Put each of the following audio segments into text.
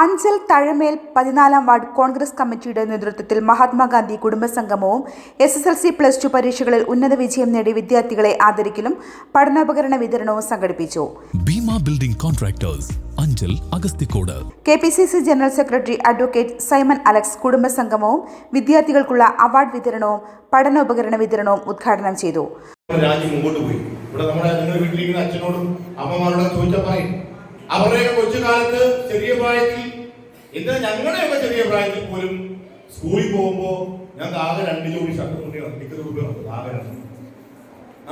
അഞ്ചൽ തഴമേൽ പതിനാലാം വാർഡ് കോൺഗ്രസ് കമ്മിറ്റിയുടെ നേതൃത്വത്തിൽ Mahatma Gandhi കുടുംബസംഗമവും S S L C plus two പരീക്ഷകളിൽ ഉന്നത വിജയം നേടി വിദ്യാർത്ഥികളെ ആദരിക്കലും പഠനോപകരണ വിതരണവും സംഘടിപ്പിച്ചു. Bhima building contractors Anchal Agasthikkode K P C C general secretary advocate Simon Alex കുടുംബസംഗമവും വിദ്യാർത്ഥികൾക്കുള്ള അവാർഡ് വിതരണവും പഠനോപകരണ വിതരണവും ഉദ്ഘാടനം ചെയ്തു. രാജ്യം മുമ്പോട്ട് പോയി. ഇവിടെ നമ്മുടെ വീട്ടിലിരിക്കുന്ന അച്ഛനോടും അമ്മമാരോടും ചോദിച്ചാൽ പറയും. അവരുടെയൊക്കെ കൊച്ചുകാലത്ത് ചെറിയ പ്രായത്തിൽ ഇന്ന് ഞങ്ങളുടെയൊക്കെ ചെറിയ പ്രായത്തിൽ പോലും സ്കൂളിൽ പോകുമ്പോ ഞങ്ങൾക്ക് ആകെ രണ്ട് ജോഡി ഷർട്ട് മുന്നേ ടിക്കറ്റ് രൂപയുണ്ട് ആകെ രണ്ട്.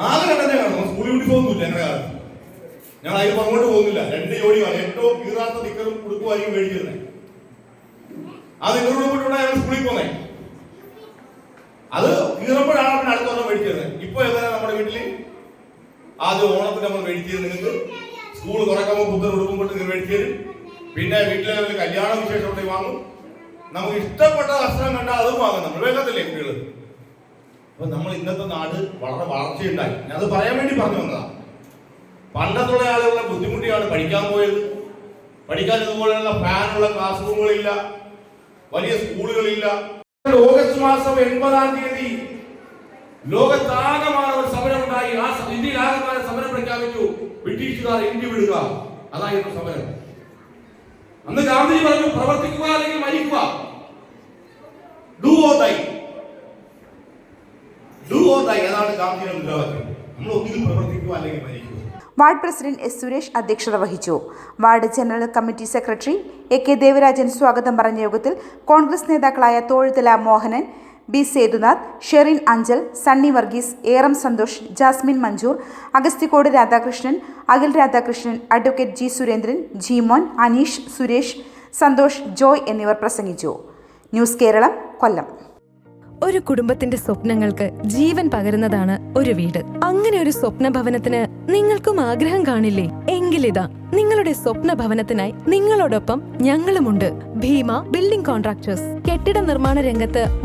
ആകെ രണ്ടെന്നെ കാണും. സ്കൂളിൽ യൂണിഫോം ഒന്നുമില്ല ഞങ്ങളുടെ കാലത്ത്. ഞങ്ങൾ അതിൽ അങ്ങോട്ട് പോകുന്നില്ല. രണ്ട് ജോഡിയാണ് ഏറ്റവും കീറാത്ത നിക്കറും കൊടുക്കുമായിരിക്കും മേടിക്കുന്നത് ആ നിക്കറോട് കൂട്ടി ഞങ്ങൾ സ്കൂളിൽ പോന്നെ. അത് കീറുമ്പോഴാണ് അടുത്തോളം മേടിച്ചത് ഇപ്പൊ എങ്ങനെ നമ്മുടെ വീട്ടിൽ? ആദ്യം ഓണത്തിന് നമ്മൾ മേടിച്ചത് നിങ്ങൾക്ക്? സ്കൂൾ തുറക്കുമ്പോൾ പുത്തൻ ഉടുപ്പും കൊണ്ട് മേടിച്ചു തരും. പിന്നെ വീട്ടിലെ ഒരു കല്യാണ വിശേഷം ഉണ്ടെങ്കിൽ വാങ്ങും. നമുക്ക് ഇഷ്ടപ്പെട്ട വസ്ത്രം കണ്ടാൽ അതും വാങ്ങും നമ്മൾ. വേഗത്തില്ലേ കുട്ടികൾ അപ്പൊ നമ്മൾ ഇന്നത്തെ നാട് വളരെ വളർച്ചയുണ്ടായി. ഞാൻ അത് പറയാൻ വേണ്ടി പറഞ്ഞു വന്നതാ. പണ്ടത്തുള്ള ആളുകളെ ബുദ്ധിമുട്ടിയാണ് പഠിക്കാൻ പോയത്. പഠിക്കാൻ ഇതുപോലെയുള്ള ഫാനുള്ള ക്ലാസ് റൂമുകളില്ല വലിയ സ്കൂളുകളില്ല. ഓഗസ്റ്റ് മാസം എൺപതാം തീയതി ലോകത്താകമാന ഒരു സമരം ഉണ്ടായി ആ ഇന്ത്യയിൽ ആകെ സമരം പ്രഖ്യാപിച്ചു ബ്രിട്ടീഷുകാർ ഇന്ത്യ വിടുക. അതായിരുന്നു സമരം. അന്ന് ഗാന്ധിജി പറഞ്ഞു പ്രവർത്തിക്കുക അല്ലെങ്കിൽ മരിക്കുക. Do or die do or die അതാണ് ഗാന്ധിയുടെ മുദ്രാവാക്യം. നമ്മൾ ഒന്നുകിൽ പ്രവർത്തിക്കുക അല്ലെങ്കിൽ മരിക്കുക. വാർഡ് പ്രസിഡന്റ് എസ് സുരേഷ് അധ്യക്ഷത വഹിച്ചു. Ward general committee secretary A K Devarajan സ്വാഗതം പറഞ്ഞ യോഗത്തിൽ കോൺഗ്രസ് നേതാക്കളായ Thozhuthala Mohanan B Sethunath Sherin Anchal Sunny Varghese Eram Santhosh Jasmin Manjoor Agasthikkode Radhakrishnan Akhil Radhakrishnan advocate G Surendran Jimon Aneesh Suresh Santhosh Joy എന്നിവർ പ്രസംഗിച്ചു. News Kerala Kollam. ഒരു കുടുംബത്തിന്റെ സ്വപ്നങ്ങൾക്ക് ജീവൻ പകരുന്നതാണ് ഒരു വീട്. അങ്ങനെ ഒരു സ്വപ്ന ഭവനത്തിന് നിങ്ങൾക്കും ആഗ്രഹം കാണില്ലേ? എങ്കിലിതാ നിങ്ങളുടെ സ്വപ്ന ഭവനത്തിനായി നിങ്ങളോടൊപ്പം ഞങ്ങളുമുണ്ട്. Bhima building contractors. കെട്ടിട നിർമ്മാണ രംഗത്ത്